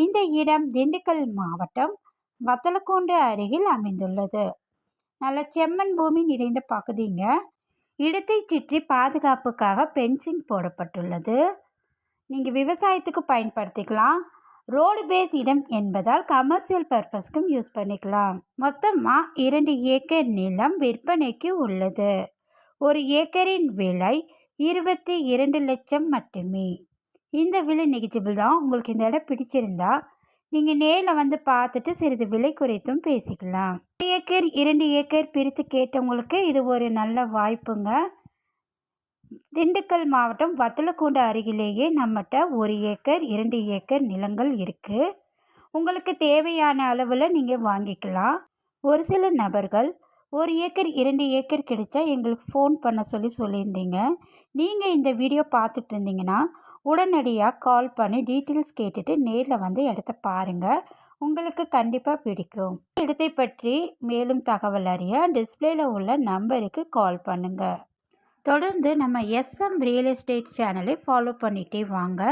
இந்த இடம் திண்டுக்கல் மாவட்டம் வத்தலக்கூண்டு அருகில் அமைந்துள்ளது. நல்ல செம்மண் பூமி நிறைந்த பகுதிங்க. இடத்தை சுற்றி பாதுகாப்புக்காக பென்சிங் போடப்பட்டுள்ளது. நீங்கள் விவசாயத்துக்கு பயன்படுத்திக்கலாம். ரோடு பேஸ் இடம் என்பதால் கமர்ஷியல் பர்பஸ்க்கும் யூஸ் பண்ணிக்கலாம். மொத்தமாக இரண்டு ஏக்கர் நிலம் விற்பனைக்கு உள்ளது. ஒரு ஏக்கரின் விலை இருபத்தி இரண்டு லட்சம் மட்டுமே. இந்த விலை நெகிஜிபிள் தான் உங்களுக்கு இந்த இடம் பிடிச்சிருந்தா நீங்கள் நேரில் வந்து பார்த்துட்டு சிறிது விலை குறைத்தும் பேசிக்கலாம். ஒரு ஏக்கர் இரண்டு ஏக்கர் பிரித்து கேட்டவங்களுக்கு இது ஒரு நல்ல வாய்ப்புங்க. திண்டுக்கல் மாவட்டம் வத்தலக்கூண்டு அருகிலேயே நம்மகிட்ட ஒரு ஏக்கர் இரண்டு ஏக்கர் நிலங்கள் இருக்குது உங்களுக்கு தேவையான அளவில் நீங்கள் வாங்கிக்கலாம். ஒரு சில நபர்கள் ஒரு ஏக்கர் இரண்டு ஏக்கர் கிடைச்சா எங்களுக்கு ஃபோன் பண்ண சொல்லி சொல்லியிருந்தீங்க. நீங்கள் இந்த வீடியோ பார்த்துட்டு இருந்தீங்கன்னா உடனடியாக கால் பண்ணி டீட்டெயில்ஸ் கேட்டுட்டு நேரில் வந்து இடத்த பாருங்கள் உங்களுக்கு கண்டிப்பாக பிடிக்கும். இடத்தை பற்றி மேலும் தகவல் அறிய டிஸ்பிளேல உள்ள நம்பருக்கு கால் பண்ணுங்கள் தொடர்ந்து நம்ம எஸ்எம் ரியல் எஸ்டேட் சேனலை ஃபாலோ பண்ணிகிட்டே வாங்க.